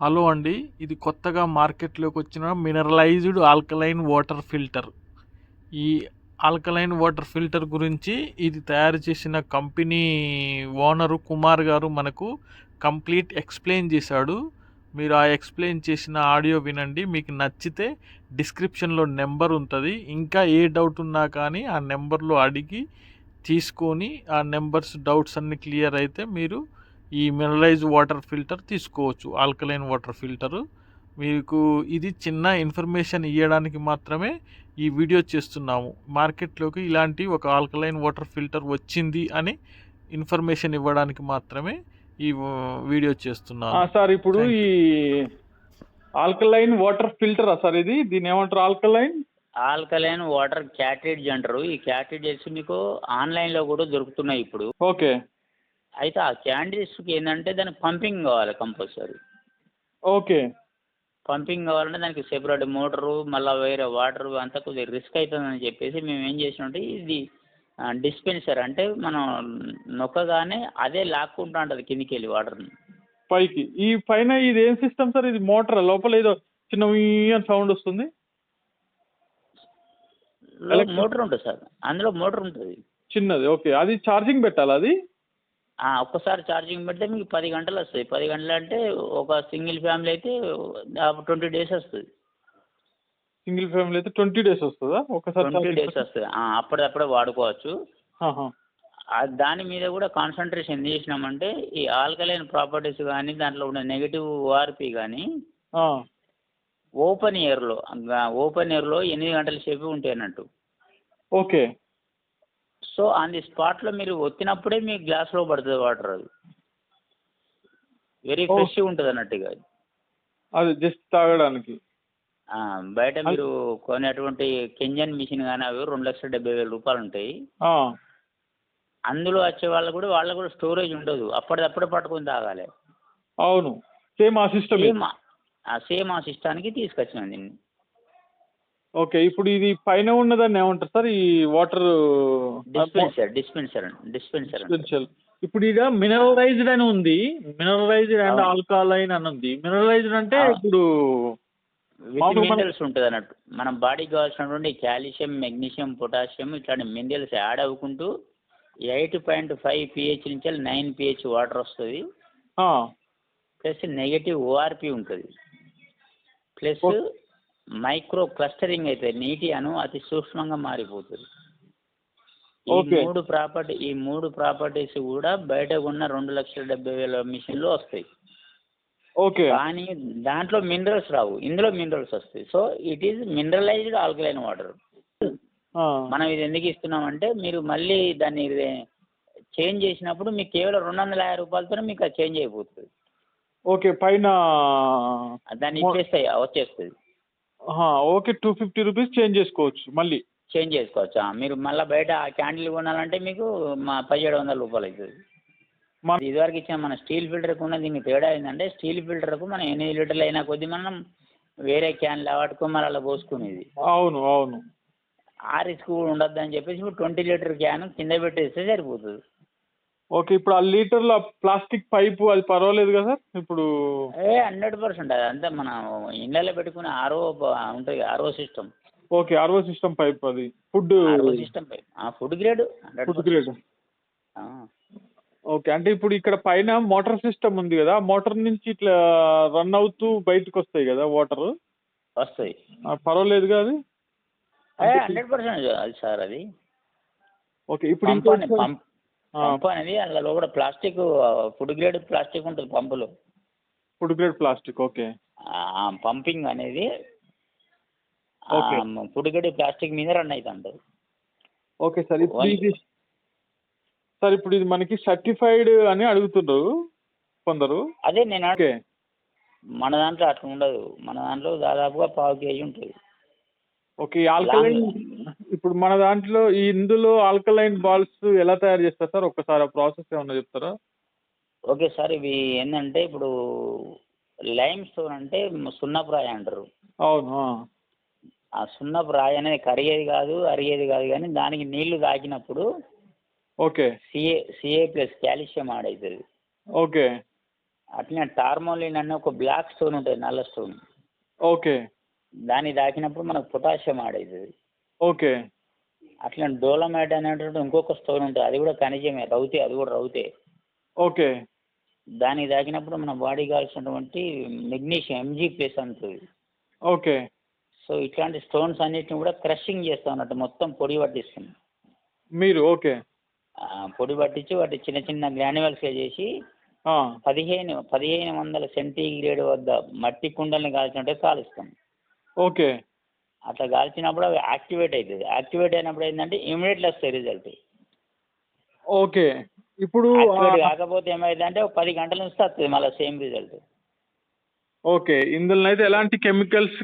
Hello అండి ఇది కొత్తగా మార్కెట్లోకి వచ్చిన మినరలైజ్డ్ ఆల్కలైన్ వాటర్ ఫిల్టర్. ఈ ఆల్కలైన్ వాటర్ ఫిల్టర్ గురించి ఇది తయారు చేసిన కంపెనీ ఓనరు కుమార్ గారు మనకు కంప్లీట్ ఎక్స్ప్లెయిన్ చేశాడు. మీరు ఆ ఎక్స్ప్లెయిన్ చేసిన ఆడియో వినండి మీకు నచ్చితే డిస్క్రిప్షన్లో నెంబర్ ఉంటుంది. ఇంకా ఏ డౌట్ ఉన్నా కానీ ఆ నెంబర్లో అడిగి తీసుకొని ఆ నెంబర్స్ డౌట్స్ అన్ని క్లియర్ అయితే మీరు ఈ మినరలైజ్ వాటర్ ఫిల్టర్ తీసుకోవచ్చు. ఆల్కలైన్ వాటర్ ఫిల్టరు మీకు ఇది చిన్న ఇన్ఫర్మేషన్ ఇవ్వడానికి మాత్రమే ఈ వీడియో చేస్తున్నాము. మార్కెట్లోకి ఇలాంటి ఒక ఆల్కలైన్ వాటర్ ఫిల్టర్ వచ్చింది అని ఇన్ఫర్మేషన్ ఇవ్వడానికి మాత్రమే ఈ వీడియో ఆ, చేస్తున్నాను. సార్ ఇప్పుడు ఈ ఆల్కలైన్ వాటర్ ఫిల్టరా సార్ ఇది? దీన్ని ఏమంటారు ఆల్కలైన్ ఆల్కలైన్ వాటర్ క్యాటరేజ్ అంటారు ఈ క్యాటరేజెస్ మీకు ఆన్లైన్లో కూడా దొరుకుతున్నాయి ఇప్పుడు. ఓకే. అయితే ఆ క్యాండిడేట్స్కి ఏంటంటే దానికి పంపింగ్ కావాలి కంపల్సరీ. ఓకే. పంపింగ్ కావాలంటే దానికి సెపరేట్ మోటరు మళ్ళీ వేరే వాటర్ అంతా కొద్దిగా రిస్క్ అవుతుందని చెప్పేసి మేము ఏం చేసినామంటే ఇది డిస్పెన్సర్ అంటే మనం నొక్కగానే అదే లాక్కుంటా ఉంటుంది కిందికి వెళ్ళి వాటర్ని. పైకి. ఈ పైన ఇది ఏం సిస్టమ్ సార్? ఇది మోటార్? లోపల ఏదో చిన్న అని సౌండ్ వస్తుంది. మోటార్ ఉంటుంది సార్. అందులో మోటార్ ఉంటుంది. చిన్నది. ఓకే. అది ఛార్జింగ్ పెట్టాలి అది? ఒక్కసారి ఛార్జింగ్ పెడితే మీకు పది గంటలు వస్తుంది పది గంటలు అంటే ఒక సింగిల్ ఫ్యామిలీ అయితే ట్వంటీ డేస్ వస్తుంది. సింగిల్ ఫ్యామిలీ అయితే ట్వంటీ డేస్ వస్తుందా? ఒకసారి ట్వంటీ డేస్? వస్తుంది. అప్పటిదప్పుడే వాడుకోవచ్చు. దాని మీద కూడా కాన్సన్ట్రేషన్ చేసినామంటే ఈ ఆల్కలైన్ ప్రాపర్టీస్ కానీ దాంట్లో ఉన్న నెగిటివ్ ఓఆర్పి కానీ ఓపెన్ ఇయర్లో ఓపెన్ ఇయర్లో ఎనిమిది గంటల సేపు ఉంటాయి అన్నట్టు ఓకే. సో ఆన్ ది స్పాట్లో మీరు ఒత్తినప్పుడే మీ గ్లాస్లో పడుతుంది వాటర్ అది. వెరీ ఓ. ఫ్రెష్గా ఉంటుంది అన్నట్టుగా అది. జస్ట్ తాగడానికి. బయట మీరు కొనేటువంటి కెంజన్ మిషన్ కానీ అవి రెండు లక్షల డెబ్బై వేల రూపాయలు ఉంటాయి. అందులో వచ్చే వాళ్ళకు కూడా వాళ్ళకు కూడా స్టోరేజ్ ఉండదు. అప్పటిదప్పుడే పట్టుకొని తాగాలి. అవును. సేమ్ ఆ సిస్టమ్. సేమ్ సేమ్ ఆ సిస్టానికి తీసుకొచ్చాను దీన్ని. ఓకే ఇప్పుడు ఇది పైన ఉన్నదాన్ని ఏమంటారు సార్? ఈ water dispenser dispenser dispenser special ఇప్పుడు ఇక మినరలైజ్డ్ అని ఉంది మినరలైజ్డ్ అండ్. ఆల్కలైన్ అని ఉంది. మినరలైజ్డ్ అంటే. ఇప్పుడు మినరల్స్ ఉంటుంది అన్నట్టు. మన బాడీకి కావాల్సినటువంటి కాల్షియం మెగ్నీషియం పొటాషియం ఇట్లాంటి మినరల్స్ యాడ్ అవ్వుకుంటూ ఎయిట్ పాయింట్ ఫైవ్ పిహెచ్ నుంచి నైన్ పిహెచ్ వాటర్ వస్తుంది. ప్లస్ నెగటివ్ ఓఆర్పి ఉంటుంది. ప్లస్ మైక్రో క్లస్టరింగ్ అయితే నీటి అను అతి సూక్ష్మంగా మారిపోతుంది. ఈ. మూడు ప్రాపర్టీ ఈ మూడు ప్రాపర్టీస్ కూడా బయట ఉన్న రెండు లక్షల డెబ్బై వేల మిషన్లో వస్తాయి. ఓకే. కానీ దాంట్లో మినరల్స్ రావు. ఇందులో మినరల్స్ వస్తాయి. So it is mineralized alkaline water మనం ఇది ఎందుకు ఇస్తున్నామంటే మీరు మళ్ళీ దాన్ని చేంజ్ చేసినప్పుడు మీకు కేవలం రెండు వందల యాభై రూపాయలతో మీకు అది చేంజ్ అయిపోతుంది. ఓకే పైన దాన్ని ఇచ్చేస్తాయి వచ్చేస్తుంది okay two fifty rupees change చేసుకోవచ్చు మళ్ళీ. చేంజ్ చేసుకోవచ్చు? మీరు మళ్ళీ బయట ఆ క్యాండిల్ కొనాలంటే మీకు మా పదిహేడు వందల రూపాయలు అవుతుంది. ఇదివరకు ఇచ్చిన మన స్టీల్ ఫిల్టర్కి ఉన్న దీనికి తేడా ఏంటంటే స్టీల్ ఫిల్టర్కు మనం ఎనిమిది లీటర్లు అయినా కొద్దీ మనం వేరే క్యాన్లు వాడుకో మళ్ళీ అలా పోసుకునేది. అవును అవును. ఆ రిస్క్ కూడా ఉండద్దు అని చెప్పేసి ఇప్పుడు ట్వంటీ లీటర్ క్యాన్ కింద పెట్టేస్తే సరిపోతుంది. ఓకే ఇప్పుడు ఆ లీటర్ల ప్లాస్టిక్ పైపు అది పర్వాలేదు కదా సార్? ఇప్పుడు ఏ హండ్రెడ్ పర్సెంట్ అది అంతా. మన ఇళ్ళలో పెట్టుకునే ఆరో ఉంటుంది RO system. Okay RO system pipe అది. Food system food grade food grade. Okay అంటే ఇప్పుడు ఇక్కడ పైన మోటార్ సిస్టమ్ ఉంది కదా మోటార్ నుంచి ఇట్లా రన్ అవుతూ బయటకు వస్తాయి కదా వాటర్. వస్తాయి. పర్వాలేదుగా అది? హండ్రెడ్ పర్సెంట్ అది సార్ అది. ఓకే ఇప్పుడు పంప్ పంప్. అనేది అందులో కూడా ప్లాస్టిక్ ఫుడ్ గ్రేడ్ ప్లాస్టిక్ ఉంటుంది పంపులో. Food grade plastic okay. Pumping అనేది. ఫుడ్ గ్రేడ్ ప్లాస్టిక్ మీద రన్ అవుతుంటుంది ఓకే సార్. ఇప్పుడు ఇది సార్ ఇప్పుడు ఇది మనకి సర్టిఫైడ్ అని అడుగుతున్నారు కొందరు. అదే నేను ఓకే. మన దాంట్లో అట్లా ఉండదు. మన దాంట్లో దాదాపుగా పావు కేజీ ఉంటుంది. ఓకే ఆల్కలైన్ ఇప్పుడు మన దాంట్లో ఈ ఇందులో ఆల్కలైన్ బాల్స్ ఎలా తయారు చేస్తారు సార్? ఒక్కసారి ఆ ప్రాసెస్ ఏమన్నా చెప్తారా? ఓకే సార్ ఇవి ఏంటంటే ఇప్పుడు లైమ్ స్టోన్ అంటే సున్నపు రాయి అంటారు. అవును ఆ. సున్నపు రాయి అనేది కరిగేది కాదు అరిగేది కాదు కానీ దానికి నీళ్ళు తాకినప్పుడు okay. CA CA plus calcium add అవుతుంది. ఓకే. అట్లనే టార్మోలిన్ అనే ఒక బ్లాక్ స్టోన్ ఉంటుంది నల్ల స్టోన్. ఓకే. దాన్ని తాకినప్పుడు మనకు పొటాషియం ఆడవుతుంది ఓకే. అట్లా డోలమైట్ అనేటువంటి ఇంకొక స్టోన్ ఉంటుంది. అది కూడా ఖనిజమే. రౌతే అది కూడా రౌతే. ఓకే. దానికి తాకినప్పుడు మన బాడీ కావాల్సినటువంటి మెగ్నీషియం ఎంజీ ప్లేస్ అంటుంది ఓకే. సో ఇట్లాంటి స్టోన్స్ అన్నిటిని కూడా క్రషింగ్ చేస్తాం అన్నట్టు మొత్తం పొడి పట్టిస్తుంది. మీరు ఓకే. పొడి పట్టించి వాటి చిన్న చిన్న గ్రాన్యువల్స్గా చేసి పదిహేను పదిహేను వందల సెంటీగ్రేడ్ వద్ద మట్టి కుండల్ని కాల్చినట్టే కాలుస్తాం. ఓకే. అట్లా కాల్చినప్పుడు అవి యాక్టివేట్ అవుతుంది యాక్టివేట్ అయినప్పుడు ఏంటంటే ఇమీడియట్లీ వస్తాయి రిజల్ట్. ఓకే. ఇప్పుడు యాక్టివేట్ కాకపోతే ఏమైందంటే ఒక పది గంటల నుంచి వస్తుంది మళ్ళీ సేమ్ రిజల్ట్. ఓకే. ఇందులో అయితే ఎలాంటి కెమికల్స్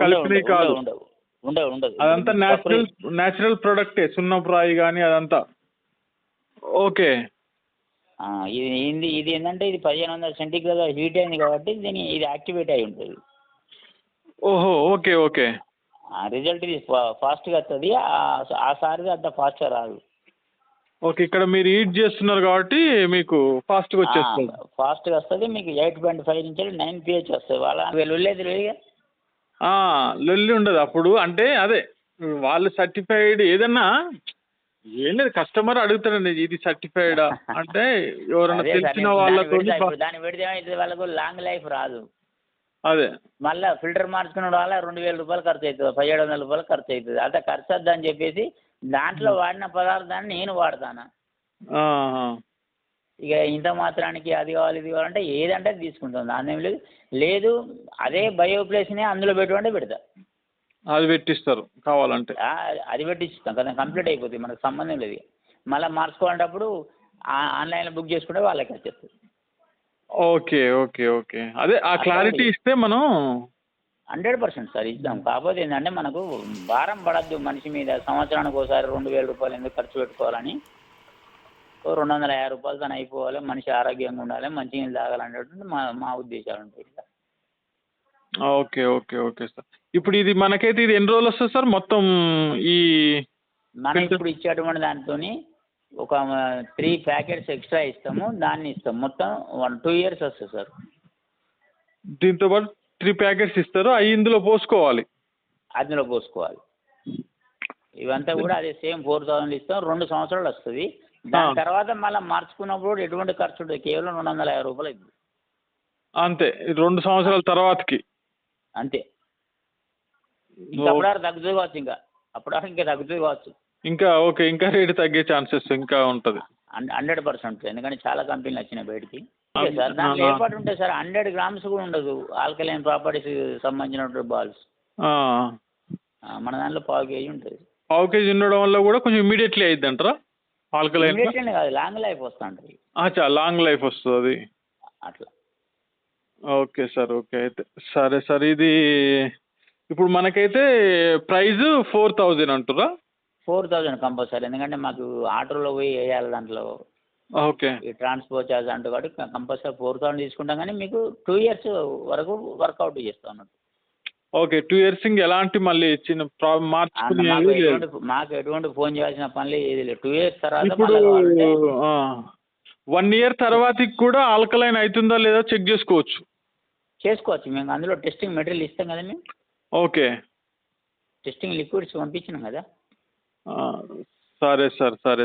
కలిపినవి కాదు. ఉండవు ఉండదు. అదంతా న్యాచురల్ న్యాచురల్ ప్రొడక్టే సున్నప్రాయి కానీ అదంతా. ఓకే. ఇది ఇది ఏంటంటే ఇది పదిహేను వందల సెంటీగ్రేడ్ హీట్ అయింది కాబట్టి దీని ఇది యాక్టివేట్ అయి ఉంటుంది. ఓహో ఓకే ఓకే. రిజల్ట్ ఇది ఫాస్ట్గా వస్తుంది ఆ- సారిది అంత ఫాస్ట్గా రాదు. ఓకే ఇక్కడ మీరు ఈట్ చేస్తున్నారు కాబట్టి మీకు ఫాస్ట్గా వచ్చేస్తుంది. ఫాస్ట్గా వస్తుంది మీకు ఎయిట్ పాయింట్ ఫైవ్ నుంచి నైన్ పిహెచ్ వస్తుంది. వాళ్ళ వెళ్ళలేదు లొల్లి ఉండదు. అప్పుడు అంటే అదే వాళ్ళు సర్టిఫైడ్ ఏదన్నా ఏం లేదు కస్టమర్ అడుగుతారండి ఇది సర్టిఫైడా అంటే ఎవరైనా తెలిసిన వాళ్ళతో దాన్ని పెడితే వాళ్ళకు లాంగ్ లైఫ్ రాదు. అదే. మళ్ళీ ఫిల్టర్ మార్చుకునే వల్ల రెండు వేల రూపాయలు ఖర్చు అవుతుంది పదిహేడు వందల రూపాయలు ఖర్చు అవుతుంది అంత ఖర్చు వద్దని చెప్పేసి దాంట్లో వాడిన పదార్థాన్ని నేను వాడతాను. ఇక ఇంత మాత్రానికి అది కావాలి ఇది కావాలంటే ఏదంటే అది తీసుకుంటాం దాని ఏం లేదు. లేదు అదే బయో ప్లేస్ని అందులో పెట్టుకుంటే పెడతా. అది పెట్టిస్తారు కావాలంటే. అది పెట్టిస్తాం కదా కంప్లీట్ అయిపోతుంది. మనకు సంబంధం లేదు మళ్ళీ మార్చుకోవాలంటప్పుడు ఆ- ఆన్లైన్లో బుక్ చేసుకుంటే వాళ్ళకి వచ్చేస్తుంది ఓకే ఓకే ఓకే. అదే ఆ క్లారిటీ ఇస్తే మనం హండ్రెడ్ పర్సెంట్ సార్ ఇద్దాం. కాకపోతే ఏంటంటే మనకు భారం పడద్దు మనిషి మీద. సంవత్సరానికి ఒకసారి రెండు వేల రూపాయలు ఎందుకు ఖర్చు పెట్టుకోవాలని. రెండు వందల యాభై రూపాయలతో అయిపోవాలి. మనిషి ఆరోగ్యంగా ఉండాలి మంచి నీళ్ళు తాగాలనేటువంటి మా మా ఉద్దేశాలు ఉంటాయి ఇట్లా. Okay okay okay sir. ఇప్పుడు ఇది మనకైతే ఇది ఎన్ని రోజులు వస్తుంది సార్ మొత్తం ఈ మనం Filter- ఇప్పుడు ఇచ్చేటువంటి దాంతోని ఒక త్రీ ప్యాకెట్స్ ఎక్స్ట్రా ఇస్తాము దాన్ని ఇస్తాం మొత్తం వన్ టూ ఇయర్స్ వస్తుంది సార్. దీంతో పాటు త్రీ ప్యాకెట్స్ ఇస్తారు అవి ఇందులో పోసుకోవాలి. అందులో పోసుకోవాలి. ఇవంతా కూడా అదే సేమ్ ఫోర్ థౌసండ్ ఇస్తాం రెండు సంవత్సరాలు వస్తుంది. దాని. తర్వాత మళ్ళీ మార్చుకున్నప్పుడు ఎటువంటి ఖర్చు ఉంటుంది కేవలం రెండు వందల యాభై రూపాయలు అవుతుంది అంతే రెండు సంవత్సరాల తర్వాతకి. అంతే. ఇంకా అప్పుడు తగ్గుతుంది కావచ్చు ఇంకా. అప్పుడు ఇంకా తగ్గుతుంది కావచ్చు. ఇంకా ఓకే ఇంకా రేటు తగ్గే ఛాన్సెస్ ఇంకా ఉంటుంది. హండ్రెడ్ పర్సెంట్ ఎందుకంటే చాలా కంపెనీలు వచ్చినాయి బయటికి. ఓకే సార్ దాంట్లో. ఏర్పాటు ఉంటాయి సార్ హండ్రెడ్ గ్రామ్స్ కూడా ఉండదు. ఆల్కలైన్ ప్రాపర్టీస్ సంబంధించినటువంటి బాల్స్ మన దాంట్లో పావు కేజీ ఉంటుంది. పావు కేజీ ఉండడం వల్ల కూడా కొంచెం ఇమీడియట్లీ అయ్యిద్ది అంటారా ఆల్కలైన్ కాదు లాంగ్ లైఫ్ వస్తుంటుంది. అచ్చా లాంగ్ లైఫ్ వస్తుంది. అది అట్లా. Okay sir okay. అయితే సరే సార్ ఇది ఇప్పుడు మనకైతే ప్రైస్ ఫోర్ థౌజండ్ అంటారా ఫోర్ థౌజండ్ కంపల్సరీ. ఎందుకంటే మాకు ఆటోలో పోయి వేయాలి దాంట్లో. ఓకే. ఈ ట్రాన్స్పోర్ట్ ఛార్జ్ అంటూ కాబట్టి కంపల్సరీ ఫోర్ థౌసండ్ తీసుకుంటాం కానీ మీకు టూ ఇయర్స్ వరకు వర్కౌట్ చేస్తాం అన్నట్టు. ఓకే టూ ఇయర్స్ ఇంక ఎలాంటి మళ్ళీ చిన్న ప్రాబ్లం మాకు లేదు. ఎటువంటి మాకు ఎటువంటి ఫోన్ చేయాల్సిన పని ఏది లేదు. టూ ఇయర్స్ తర్వాత ఇప్పుడు వన్ ఇయర్ తర్వాతకి కూడా ఆల్కలైన్ అవుతుందా లేదా చెక్ చేసుకోవచ్చు? చేసుకోవచ్చు. మేము అందులో టెస్టింగ్ మెటీరియల్ ఇస్తాం కదా మేము. ఓకే. టెస్టింగ్ లిక్విడ్స్ పంపించినాం కదా. సరే సార్ సరే